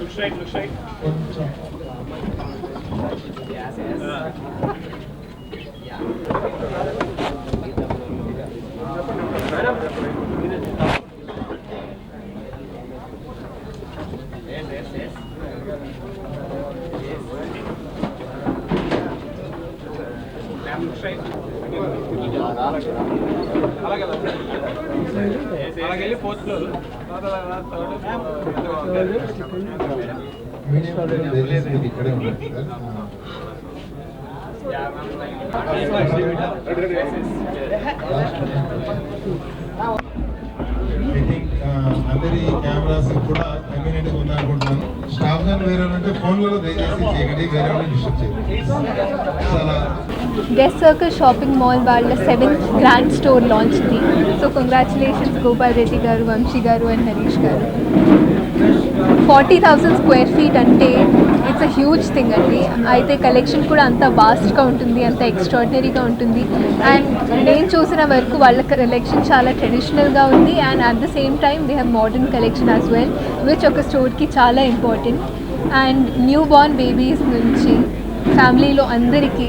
Look safe, look safe. Yes, yes. అలాగే fourth floor I think అందరి cameras కూడా కన్వీనియంట్గా ఉందనుకుంటున్నాను స్టాఫ్ దాన్ని వేరే వాళ్ళు ఉంటే ఫోన్లలో దయచేసి చేయకండి వేరే వాళ్ళు డిస్టర్బ్ చేయండి చాలా గెస్ట్ సర్కిల్ షాపింగ్ మాల్ వాళ్ళ seventh grand store లాంచ్ది so congratulations Gopal Reddy garu Vamsi garu and Harish garu. Forty thousand square feet అంటే ఇట్స్ అ హ్యూజ్ థింగ్ అండి. అయితే కలెక్షన్ కూడా అంత వాస్ట్గా ఉంటుంది అంత ఎక్స్ట్రాడినరీగా ఉంటుంది. అండ్ నేను చూసిన వరకు వాళ్ళ కలెక్షన్ చాలా ట్రెడిషనల్గా ఉంది. And at the same time they have modern collection as well which ఒక స్టోర్కి చాలా important and new born babies నుంచి ఫ్యామిలీలో అందరికీ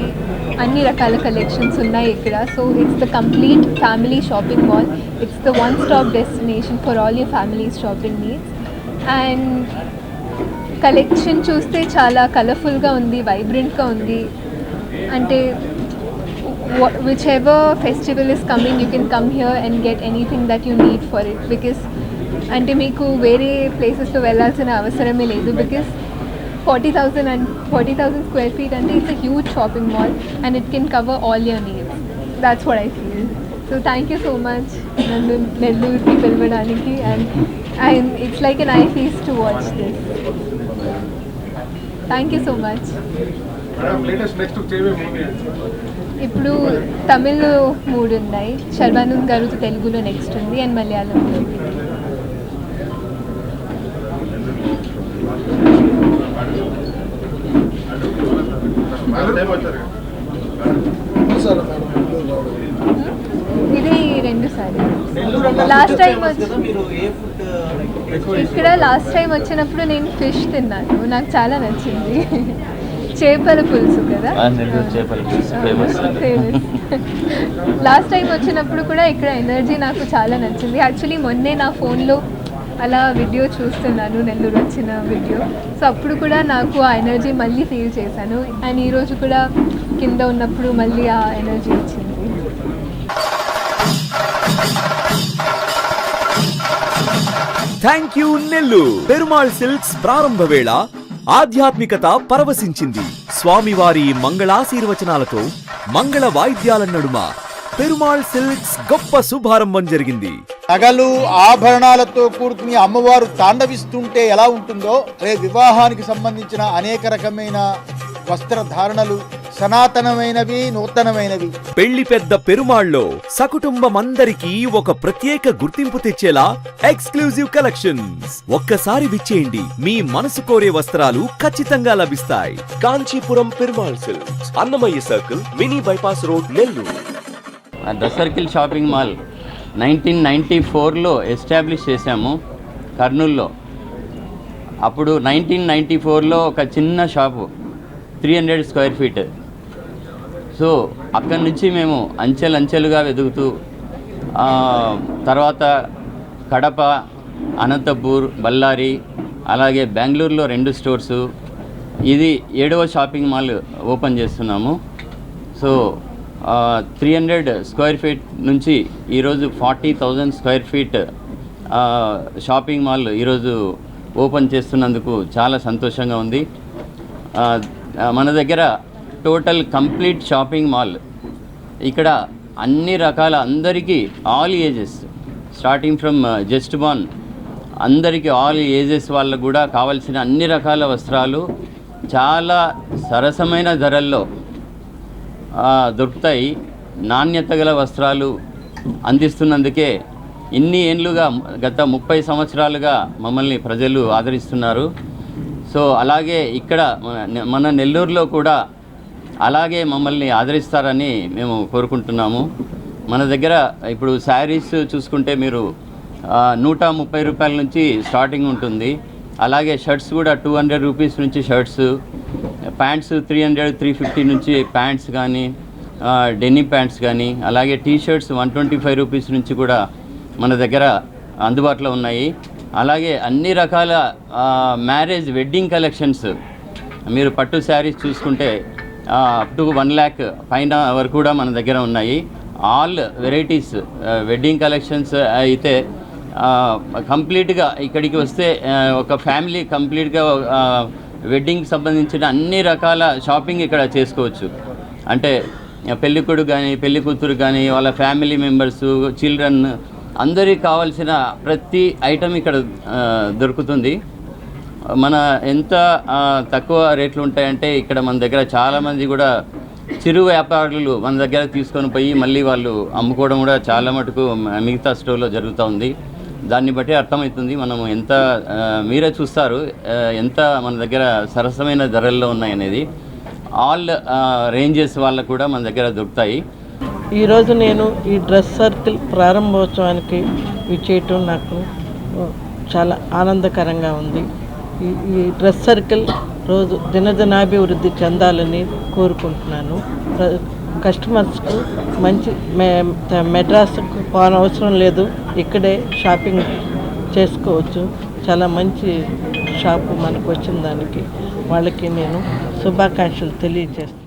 అన్ని రకాల కలెక్షన్స్ ఉన్నాయి ఇక్కడ. So it's the complete family shopping mall it's the one stop destination for all your family's shopping needs and collection చూస్తే చాలా కలర్ఫుల్గా ఉంది వైబ్రెంట్గా ఉంది. అంటే whichever festival is coming you can come here and get anything that you need for it because అంటే మీకు వేరే ప్లేసెస్లో వెళ్ళాల్సిన అవసరమే లేదు because forty thousand and forty thousand square feet అంటే it's a huge shopping mall and it can cover all your needs that's what I feel so thank you so much నన్ను నెల్లూరుకి పిలవడానికి and and it's like an eye feast to watch this thank you so much ఇప్పుడు తమిళ్ మూడు ఉన్నాయి. శర్వానంద్ గారు తెలుగులో next ఉంది and మలయాళంలో ఇది రెండు సార్లు లాస్ట్ టైం వచ్చి ఇక్కడ లాస్ట్ టైం వచ్చినప్పుడు నేను ఫిష్ తిన్నాను. నాకు చాలా నచ్చింది. చేపల పులుసు కదా? ఆ, నెల్లూరు చేపల పులుసు famous. ఫేమస్ లాస్ట్ టైం వచ్చినప్పుడు కూడా ఇక్కడ ఎనర్జీ నాకు చాలా నచ్చింది. యాక్చువల్లీ మొన్నే నా ఫోన్లో అలా వీడియో చూస్తున్నాను నెల్లూరు వచ్చిన వీడియో సో అప్పుడు కూడా నాకు ఆ ఎనర్జీ మళ్ళీ ఫీల్ చేశాను. అండ్ ఈరోజు కూడా కింద ఉన్నప్పుడు మళ్ళీ ఆ ఎనర్జీ వచ్చింది. Thank you Nellore Perumal silks ప్రారంభ వేళ ఆధ్యాత్మికత పరవశించింది స్వామివారి మంగళాశీర్వచనాలతో మంగళ వాయిద్యాల నడుమ పెరుమాళ్ సిల్క్స్ గొప్ప శుభారంభం జరిగింది నగలు ఆభరణాలతో కూడుకుని అమ్మవారు తాండవిస్తుంటే ఎలా ఉంటుందో రేపు వివాహానికి సంబంధించిన అనేక రకమైన వస్త్రధారణలు సనాతనమైనవి నూతనమైనవి. పెళ్ళి పెద్ద పెరుమాళ్ళో సకుటుంబమందరికీ ఒక ప్రత్యేక గుర్తింపు తెచ్చేలా ఎక్స్క్లూజివ్ కలెక్షన్స్. ఒక్కసారి విచ్చేయండి మీ మనసు కోరే వస్త్రాలు ఖచ్చితంగా లభిస్తాయి. Kanchipuram Perumal silks Annamayya circle mini bypass road Nellore. The circle shopping mall. Nineteen ninety ఫోర్లో ఎస్టాబ్లిష్ చేశాము కర్నూల్లో. అప్పుడు నైన్టీన్ నైంటీ ఫోర్లో ఒక చిన్న shop three hundred square feet. So అక్కడి నుంచి మేము అంచెలంచెలుగా వెతుకుతూ తర్వాత కడప అనంతపూర్ బళ్ళారి అలాగే బెంగళూరులో రెండు స్టోర్సు. ఇది ఏడవ షాపింగ్ మాల్ ఓపెన్ చేస్తున్నాము. So three hundred square feet నుంచి ఈరోజు forty thousand square feet shopping mall ఈరోజు ఓపెన్ చేస్తున్నందుకు చాలా సంతోషంగా ఉంది. మన దగ్గర టోటల్ కంప్లీట్ షాపింగ్ మాల్ ఇక్కడ అన్ని రకాల అందరికీ all ages starting from just born అందరికీ ఆల్ ఏజెస్ వాళ్ళకు కూడా కావాల్సిన అన్ని రకాల వస్త్రాలు చాలా సరసమైన ధరల్లో దొరుకుతాయి. నాణ్యత గల వస్త్రాలు అందిస్తున్నందుకే ఇన్ని ఏండ్లుగా గత ముప్పై సంవత్సరాలుగా మమ్మల్ని ప్రజలు ఆదరిస్తున్నారు. సో అలాగే ఇక్కడ మన- మన నెల్లూరులో కూడా అలాగే మమ్మల్ని ఆదరిస్తారని మేము కోరుకుంటున్నాము. మన దగ్గర ఇప్పుడు శారీస్ చూసుకుంటే మీరు నూట ముప్పై రూపాయల నుంచి స్టార్టింగ్ ఉంటుంది. అలాగే షర్ట్స్ కూడా టూ హండ్రెడ్ రూపీస్ నుంచి shirts. Pants three hundred three fifty నుంచి ప్యాంట్స్ కానీ డెన్నీ ప్యాంట్స్ కానీ అలాగే T shirts one twenty five rupees నుంచి కూడా మన దగ్గర అందుబాటులో ఉన్నాయి. అలాగే అన్ని రకాల మ్యారేజ్ వెడ్డింగ్ కలెక్షన్స్ మీరు పట్టు శారీస్ చూసుకుంటే అప్ టు వన్ ల్యాక్ పైన వరకు కూడా మన దగ్గర ఉన్నాయి. ఆల్ వెరైటీస్ వెడ్డింగ్ కలెక్షన్స్ అయితే కంప్లీట్గా ఇక్కడికి వస్తే ఒక ఫ్యామిలీ కంప్లీట్గా వెడ్డింగ్కి సంబంధించిన అన్ని రకాల షాపింగ్ ఇక్కడ చేసుకోవచ్చు. అంటే పెళ్ళికొడు కానీ పెళ్ళి కూతురు కానీ వాళ్ళ ఫ్యామిలీ మెంబర్స్ చిల్డ్రన్ అందరికి కావాల్సిన ప్రతి ఐటమ్ ఇక్కడ దొరుకుతుంది. మన ఎంత తక్కువ రేట్లు ఉంటాయంటే ఇక్కడ మన దగ్గర చాలామంది కూడా చిరు వ్యాపారులు మన దగ్గర తీసుకొని పోయి మళ్ళీ వాళ్ళు అమ్ముకోవడం కూడా చాలా మటుకు మిగతా స్టోర్లో జరుగుతూ ఉంది. దాన్ని బట్టి అర్థమవుతుంది మనం ఎంత మీరే చూస్తారు ఎంత మన దగ్గర సరసమైన ధరల్లో ఉన్నాయనేది. ఆల్ రేంజెస్ వాళ్ళకు కూడా మన దగ్గర దొరుకుతాయి. ఈరోజు నేను ఈ డ్రెస్ సర్కిల్ ప్రారంభోత్సవానికి విచ్చేయటం నాకు చాలా ఆనందకరంగా ఉంది. ఈ ఈ డ్రెస్ సర్కిల్ రోజు దినదినాభివృద్ధి చెందాలని కోరుకుంటున్నాను. కస్టమర్స్కు మంచి మె మెడ్రాస్కు పోనవసరం లేదు. ఇక్కడే షాపింగ్ చేసుకోవచ్చు. చాలా మంచి షాపు మనకు వచ్చిన దానికి. వాళ్ళకి నేను శుభాకాంక్షలు తెలియజేస్తాను